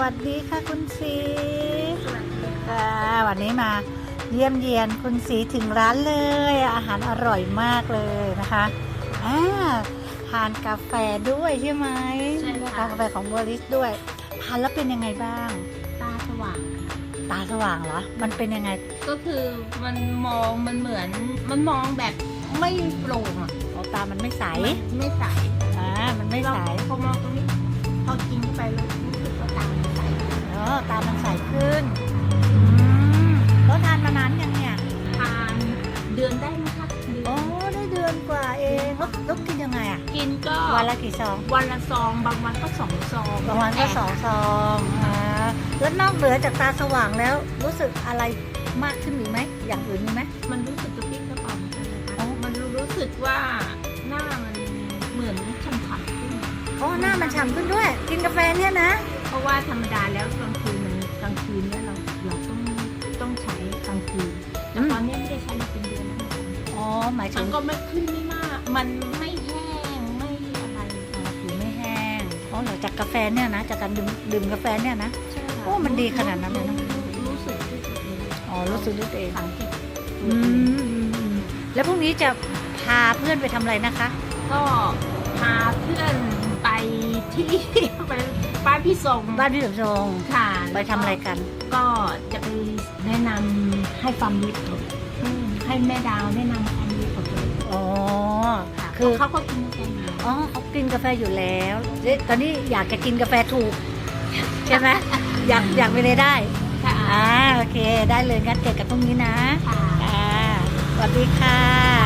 วัสดีค่ะคุณสีสวัสดีค่ะค่ะวันนี้มาเยี่ยมเยียนคุณสีถึงร้านเลย อาหารอร่อยมากเลยนะคะอ่าทานกาแฟด้วยใช่ไหมใช่ค่ะกาแฟของบริสด้วยทานแล้วเป็นยังไงบ้าง ตาสว่าง ตาสว่างเหรอ มันเป็นยังไง ก็คือมันมองมันเหมือนมันมองแบบไม่โปร่งอะอ๋อตามันไม่ใสมันไม่ใสอ่ามันไม่ใสเราพอมองตรงนี้ เองแล้วแล้วกินยังไงอะ กินก็วันละกี่ซอง วันละซองบางวันก็สองซองประมาณก็สองซองอ่าแล้วนอกเหนือจากตาสว่างแล้ว รู้สึกอะไรมากขึ้นอีกไหมอย่างอื่นมีไหมมันรู้สึกกระปรี้กระเป๋าเหมือนกันนะอ๋อคะมันรู้สึกว่าหน้ามันเหมือนฉ่ำๆขึ้นอ๋อหน้ามันฉ่ำขึ้นด้วย กินกาแฟเนี่ยนะ เพราะว่าธรรมดาแล้วกลางคืนมันกลางคืนเนี่ยเราเราต้องต้องใช้กลางคืนแต่ตอนนี้ไม่ได้ใช้มาเป็น หมายถึมันงก็ไม่ขึ้นไม่มาก มันไม่แห้งไม่อะไรอ๋อผิวไม่แห้งอ๋อเหลังจากกาแฟเนี่ยนะจากการดื่มดื่มกาแฟเนี่ยนะ ใช่ค่ะโอ้มันดีขนาดนั้นเลยนะ รู้สึกที่สุดเลยอ๋อรู้สึกด้วยตัวเองสังเกตอืมอืมอืมแล้วพรุ่งนี้จะพาเพื่อนไปทำอะไรนะคะ ก็พาเพื่อนไปที่ ไปบ้านพี่ทรงบ้านพี่สมทรงค่ะไปทำอะไรกัน ก็จะไปแนะนำให้ความรู้เขาให้แม่ดาวแนะนำความรู้เขาเลย อ๋อค่ะคือเขาก็กินกันอยู่แล้วอ๋อเขากินกาแฟอยู่แล้วเอ๊ะตอนนี้อยากจะกินกาแฟถูก ใช่ไหมอยากอยากไปเลยได้ ค่ะอ่าโอเค ได้เลยงั้นเจอกันพรุ่งนี้นะ ค่ะ อ่าสวัสดีค่ะ